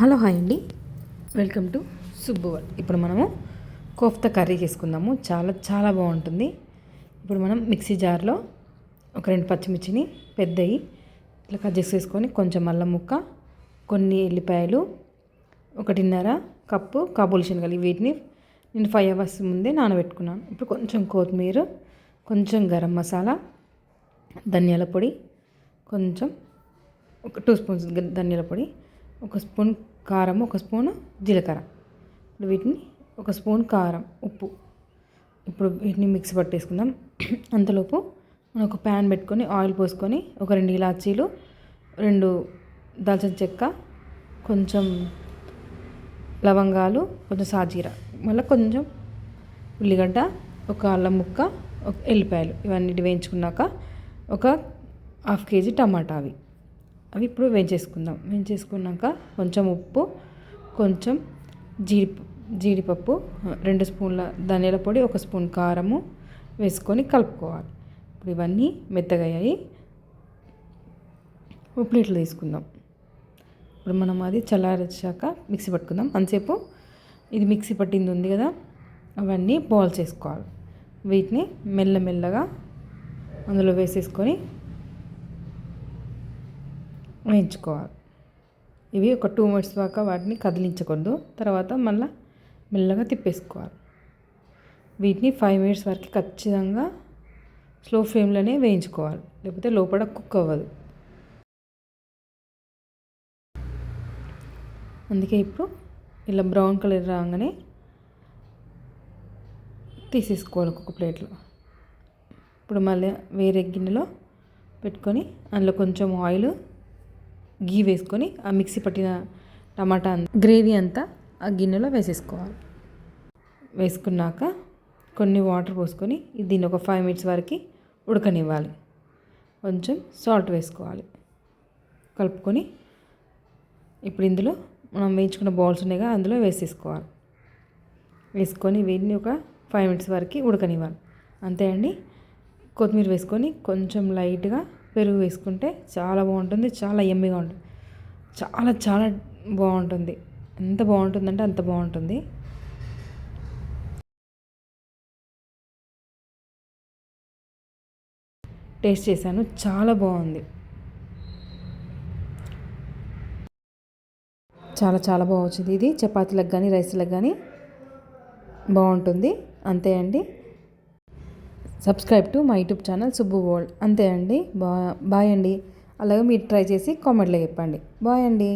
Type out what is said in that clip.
Hello hi అండి. Welcome to Subbu world. ఇప్పుడు మనము కోఫ్తా కర్రీ చేసుకుందాము. చాలా చాలా బాగుంటుంది. ఇప్పుడు మనం మిక్సీ జార్లో ఒక రెండు పచ్చిమిర్చిని పెద్దవి ఇట్లా కట్ చేసుకొని కొంచెం అల్లం ముక్క కొన్ని ఎల్లిపాయలు ఒకటిన్నర కప్పు కాబూలి శనగలు. వీటిని నేను ఫైవ్ అవర్స్ ముందే నానబెట్టుకున్నాను. ఇప్పుడు కొంచెం కొత్తిమీర కొంచెం గరం మసాలా ధనియాల పొడి కొంచెం ఒక టూ స్పూన్స్ ధనియాల పొడి ఒక స్పూన్ కారం ఒక స్పూన్ జీలకర్ర. ఇప్పుడు వీటిని ఒక స్పూన్ కారం ఉప్పు. ఇప్పుడు వీటిని మిక్స్ పట్టేసుకుందాం. అంతలోపు మనం ఒక ప్యాన్ పెట్టుకొని ఆయిల్ పోసుకొని ఒక రెండు ఇలాచీలు రెండు దాల్చిన చెక్క కొంచెం లవంగాలు కొంచెం సాజీర మళ్ళీ కొంచెం ఉల్లిగడ్డ ఒక అల్లం ముక్క ఒక ఎల్లిపాయలు. ఇవన్నీ వేయించుకున్నాక ఒక హాఫ్ కేజీ టమాటా అవి. అవి ఇప్పుడు వేయించేసుకుందాం. వేయించేసుకున్నాక కొంచెం ఉప్పు కొంచెం జీడి జీడిపప్పు రెండు స్పూన్ల ధనియాల పొడి ఒక స్పూన్ కారము వేసుకొని కలుపుకోవాలి. ఇప్పుడు ఇవన్నీ మెత్తగా అయ్యాయి. ప్లేట్లు తీసుకుందాం. ఇప్పుడు మనం అది చల్లారచ్చాక మిక్సీ పట్టుకుందాం. అంతసేపు ఇది మిక్సీ పట్టింది ఉంది కదా అవన్నీ బాల్స్ చేసుకోవాలి. వీటిని మెల్లమెల్లగా అందులో వేసేసుకొని వేయించుకోవాలి. ఇవి ఒక టూ మినిట్స్ దాకా వాటిని కదిలించకూడదు. తర్వాత మళ్ళీ మెల్లగా తిప్పేసుకోవాలి. వీటిని ఫైవ్ మినిట్స్ వరకు ఖచ్చితంగా స్లో ఫ్లేమ్లోనే వేయించుకోవాలి. లేకపోతే లోపల కుక్ అవ్వదు. అందుకే ఇప్పుడు ఇలా బ్రౌన్ కలర్ రాగానే తీసేసుకోవాలి ఒక్కొక్క ప్లేట్లో. ఇప్పుడు మళ్ళీ వేరే గిన్నెలో పెట్టుకొని అందులో కొంచెం ఆయిల్ గీ వేసుకొని ఆ మిక్సీ పట్టిన టమాటా గ్రేవీ అంతా ఆ గిన్నెలో వేసేసుకోవాలి. వేసుకున్నాక కొన్ని వాటర్ పోసుకొని దీన్ని ఒక ఫైవ్ మినిట్స్ వరకు ఉడకనివ్వాలి. కొంచెం సాల్ట్ వేసుకోవాలి. కలుపుకొని ఇప్పుడు ఇందులో మనం వేయించుకున్న బౌల్స్ ఉన్నాయిగా అందులో వేసేసుకోవాలి. వేసుకొని వీటిని ఒక ఫైవ్ మినిట్స్ వరకు ఉడకనివ్వాలి. అంతే అండి. కొత్తిమీర వేసుకొని కొంచెం లైట్గా పెరుగు వేసుకుంటే చాలా బాగుంటుంది చాలా ఎమ్మిగా ఉంటుంది. చాలా చాలా బాగుంటుంది. ఎంత బాగుంటుందంటే అంత బాగుంటుంది. టేస్ట్ చేశాను చాలా బాగుంది. చాలా చాలా బాగుంది ఇది. చపాతీలకు కానీ రైస్లకు కానీ బాగుంటుంది. అంతే అండి. Subscribe to my YouTube channel Subbu world. అంతే అండి. బా బాయ్ అండి. అలాగే మీరు ట్రై చేసి కామెంట్లో చెప్పండి. బాయ్ అండి.